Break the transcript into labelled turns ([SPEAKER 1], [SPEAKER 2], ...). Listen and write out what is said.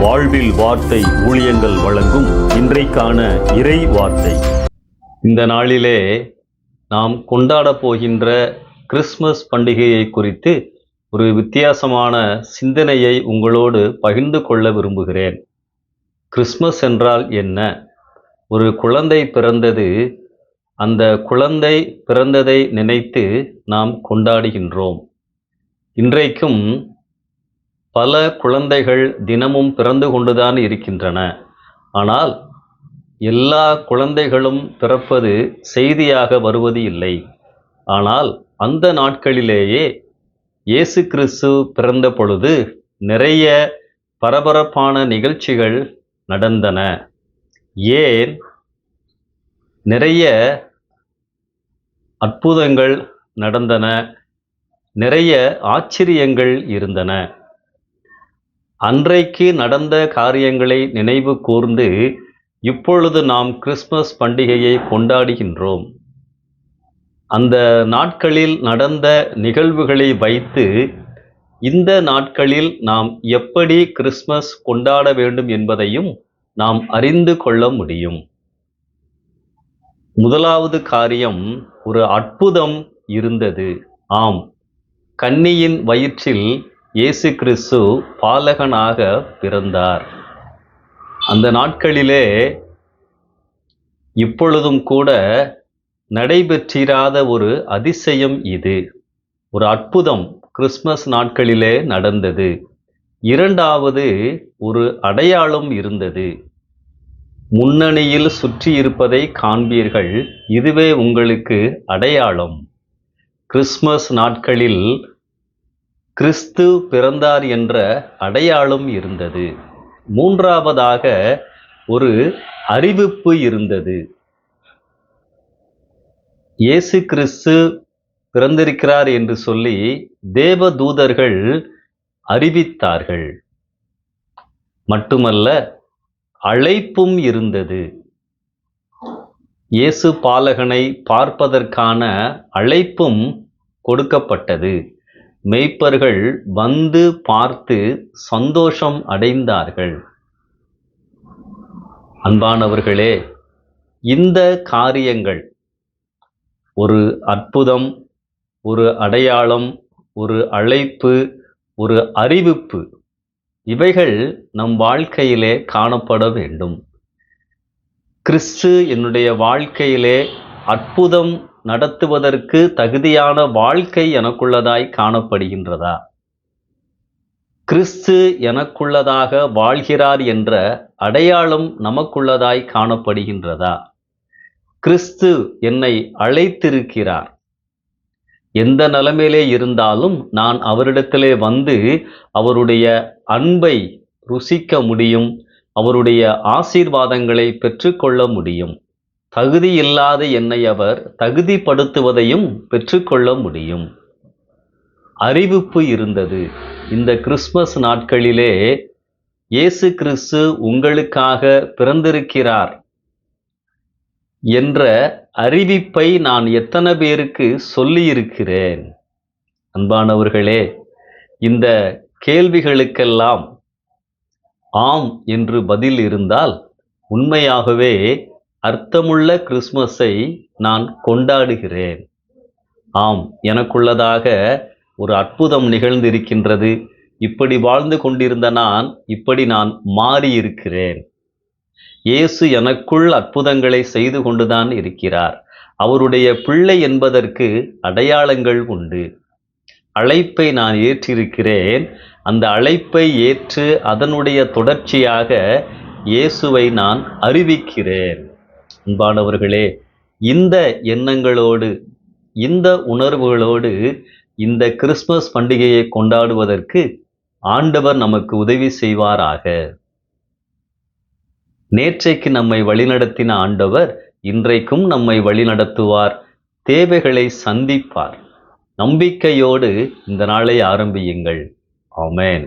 [SPEAKER 1] வாழ்வில் வார்த்தை ஊழியங்கள் வழங்கும் இன்றைக்கான இறை வார்த்தை. இந்த நாளிலே நாம் கொண்டாடப் போகின்ற கிறிஸ்மஸ் பண்டிகையை குறித்து ஒரு வித்தியாசமான சிந்தனையை உங்களோடு பகிர்ந்து கொள்ள விரும்புகிறேன். கிறிஸ்மஸ் என்றால் என்ன? ஒரு குழந்தை பிறந்தது அந்த குழந்தை பிறந்ததை நினைத்து நாம் கொண்டாடுகின்றோம். இன்றைக்கும் பல குழந்தைகள் தினமும் பிறந்து கொண்டுதான் இருக்கின்றன. ஆனால் எல்லா குழந்தைகளும் பிறப்பது செய்தியாக வருவது இல்லை. ஆனால் அந்த நாட்களிலேயே இயேசு கிறிஸ்து பிறந்த பொழுது நிறைய பரபரப்பான நிகழ்ச்சிகள் நடந்தன. ஏன்? நிறைய அற்புதங்கள் நடந்தன. நிறைய ஆச்சரியங்கள் இருந்தன. அன்றைக்கு நடந்த காரியங்களை நினைவு கூர்ந்து இப்பொழுது நாம் கிறிஸ்மஸ் பண்டிகையை கொண்டாடுகின்றோம். அந்த நாட்களில் நடந்த நிகழ்வுகளை வைத்து இந்த நாட்களில் நாம் எப்படி கிறிஸ்மஸ் கொண்டாட வேண்டும் என்பதையும் நாம் அறிந்து கொள்ள முடியும். முதலாவது காரியம் ஒரு அற்புதம் இருந்தது. ஆம் கன்னியின் வயிற்றில் இயேசு கிறிஸ்து பாலகனாக பிறந்தார். அந்த நாட்களிலே இப்பொழுதும் கூட நடைபெற்றிராத ஒரு அதிசயம் இது. ஒரு அற்புதம் கிறிஸ்மஸ் நாட்களிலே நடந்தது. இரண்டாவது ஒரு அடையாளம் இருந்தது. முன்னணியில் சுற்றி இருப்பதை காண்பீர்கள். இதுவே உங்களுக்கு அடையாளம். கிறிஸ்மஸ் நாட்களில் கிறிஸ்து பிறந்தார் என்ற அடையாளம் இருந்தது. மூன்றாவதாக ஒரு அறிவிப்பு இருந்தது. இயேசு கிறிஸ்து பிறந்திருக்கிறார் என்று சொல்லி தேவ தூதர்கள் அறிவித்தார்கள். மட்டுமல்ல அழைப்பும் இருந்தது. இயேசு பாலகனை பார்ப்பதற்கான அழைப்பும் கொடுக்கப்பட்டது. மெய்ப்பர்கள் வந்து பார்த்து சந்தோஷம் அடைந்தார்கள். அன்பானவர்களே இந்த காரியங்கள் ஒரு அற்புதம் ஒரு அடையாளம் ஒரு அழைப்பு ஒரு அறிவிப்பு இவைகள் நம் வாழ்க்கையிலே காணப்பட வேண்டும். கிறிஸ்து என்னுடைய வாழ்க்கையிலே அற்புதம் நடத்துவதற்கு தகுதியான வாழ்க்கை எனக்குள்ளதாய் காணப்படுகின்றதா? கிறிஸ்து எனக்குள்ளதாக வாழ்கிறார் என்ற அடையாளம் நமக்குள்ளதாய் காணப்படுகின்றதா? கிறிஸ்து என்னை அழைத்திருக்கிறார். எந்த நிலைமையிலே இருந்தாலும் நான் அவரிடத்திலே வந்து அவருடைய அன்பை ருசிக்க முடியும் அவருடைய ஆசீர்வாதங்களை பெற்றுக்கொள்ள முடியும். தகுதி இல்லாத என்னை அவர் தகுதிப்படுத்துவதையும் பெற்றுக்கொள்ள முடியும். அறிவிப்பு இருந்தது. இந்த கிறிஸ்மஸ் நாட்களிலே இயேசு கிறிஸ்து உங்களுக்காக பிறந்திருக்கிறார் என்ற அறிவிப்பை நான் எத்தனை பேருக்கு சொல்லியிருக்கிறேன்? அன்பானவர்களே இந்த கேள்விகளுக்கெல்லாம் ஆம் என்று பதில் இருந்தால் உண்மையாகவே அர்த்தமுள்ள கிறிஸ்மஸை நான் கொண்டாடுகிறேன். ஆம் எனக்குள்ளதாக ஒரு அற்புதம் நிகழ்ந்திருக்கின்றது. இப்படி வாழ்ந்து கொண்டிருந்த நான் இப்படி நான் மாறியிருக்கிறேன். இயேசு எனக்குள் அற்புதங்களை செய்து கொண்டுதான் இருக்கிறார். அவருடைய பிள்ளை என்பதற்கு அடையாளங்கள் உண்டு. அழைப்பை நான் ஏற்றிருக்கிறேன். அந்த அழைப்பை ஏற்று அதனுடைய தொடர்ச்சியாக இயேசுவை நான் அறிவிக்கிறேன். அன்பானவர்களே இந்த எண்ணங்களோடு இந்த உணர்வுகளோடு இந்த கிறிஸ்மஸ் பண்டிகையை கொண்டாடுவதற்கு ஆண்டவர் நமக்கு உதவி செய்வாராக. நேற்றைக்கு நம்மை வழிநடத்தின ஆண்டவர் இன்றைக்கும் நம்மை வழிநடத்துவார் தேவைகளை சந்திப்பார். நம்பிக்கையோடு இந்த நாளை ஆரம்பியுங்கள். ஆமேன்.